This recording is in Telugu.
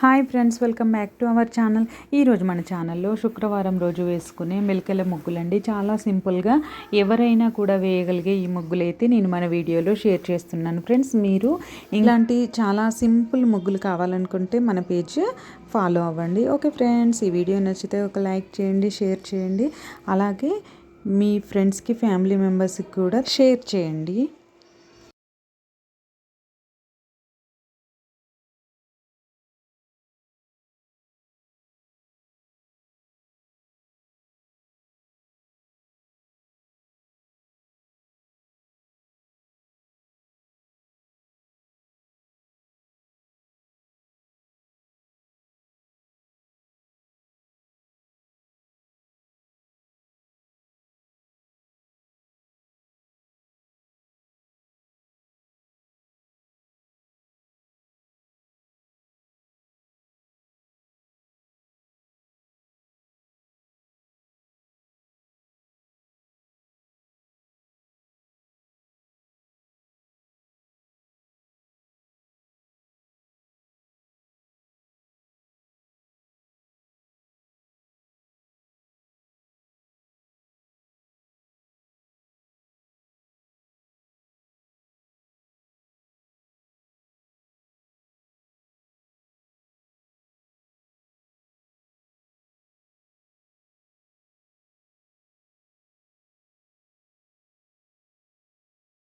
Hi friends welcome back to our channel. ఈరోజు మన ఛానల్లో శుక్రవారం రోజు వేసుకునే మెలికల ముగ్గులండి. చాలా సింపుల్గా ఎవరైనా కూడా వేయగలిగే ఈ ముగ్గులు అయితే నేను మన వీడియోలో షేర్ చేస్తున్నాను. ఫ్రెండ్స్ మీరు ఇలాంటి చాలా సింపుల్ ముగ్గులు కావాలనుకుంటే మన పేజ్ ఫాలో అవ్వండి. ఓకే ఫ్రెండ్స్ ఈ వీడియో నచ్చితే ఒక లైక్ చేయండి షేర్ చేయండి. అలాగే మీ ఫ్రెండ్స్కి ఫ్యామిలీ మెంబర్స్కి కూడా షేర్ చేయండి.